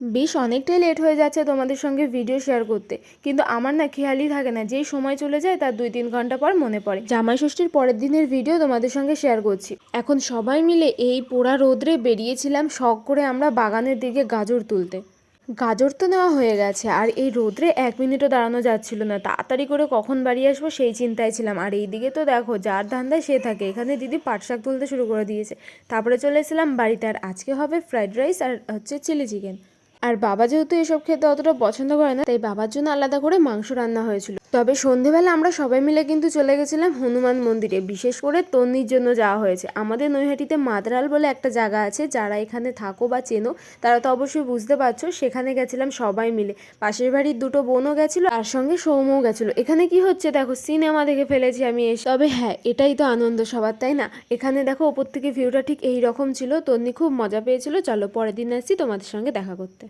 বেশ অনেকটাই লেট হয়ে যাচ্ছে তোমাদের সঙ্গে ভিডিও শেয়ার করতে। কিন্তু আমার না খেয়ালই থাকে না, যেই সময় চলে যায় তার দুই তিন ঘণ্টা পর মনে পড়ে। জামাই ষষ্ঠীর পরের দিনের ভিডিও তোমাদের সঙ্গে শেয়ার করছি। এখন সবাই মিলে এই পোড়া রোদ্রে বেরিয়েছিলাম শখ করে আমরা বাগানের দিকে গাজর তুলতে। গাজর তো নেওয়া হয়ে গেছে, আর এই রোদ্রে এক মিনিটও দাঁড়ানো যাচ্ছিল না। তাড়াতাড়ি করে কখন বাড়ি আসব সেই চিন্তায় ছিলাম। আর এইদিকে তো দেখো, যার ধান্দায় সে থাকে। এখানে দিদি পাট শাক তুলতে শুরু করে দিয়েছে। তারপরে চলে এসেছিলাম বাড়িতে, আর আজকে হবে ফ্রাইড রাইস আর হচ্ছে চিলি চিকেন আর বাবা যেহেতু এসব খেতে অতটা পছন্দ করে না, তাই বাবার জন্য আলাদা করে মাংস রান্না হয়েছিল। তবে সন্ধেবেলা আমরা সবাই মিলে কিন্তু চলে গেছিলাম হনুমান মন্দিরে, বিশেষ করে তন্নির জন্য যাওয়া হয়েছে। আমাদের নৈহাটিতে মাদরাল বলে একটা জায়গা আছে, যারা এখানে থাকো বা চেনো, তারা তো অবশ্যই বুঝতে পারছ, সেখানে গেছিলাম সবাই মিলে। পাশের বাড়ির দুটো বোনও গেছিল আর সঙ্গে সৌমও গেছিল। এখানে কি হচ্ছে দেখো, সিনেমা দেখে ফেলেছি আমি এসে। তবে হ্যাঁ এটাই তো আনন্দ সবার, তাই না? এখানে দেখো, ওপর থেকে ভিউটা ঠিক এই রকম ছিল, তন্নি খুব মজা পেয়েছিল। চলো পরের দিন আসছি তোমাদের সঙ্গে দেখা করতে।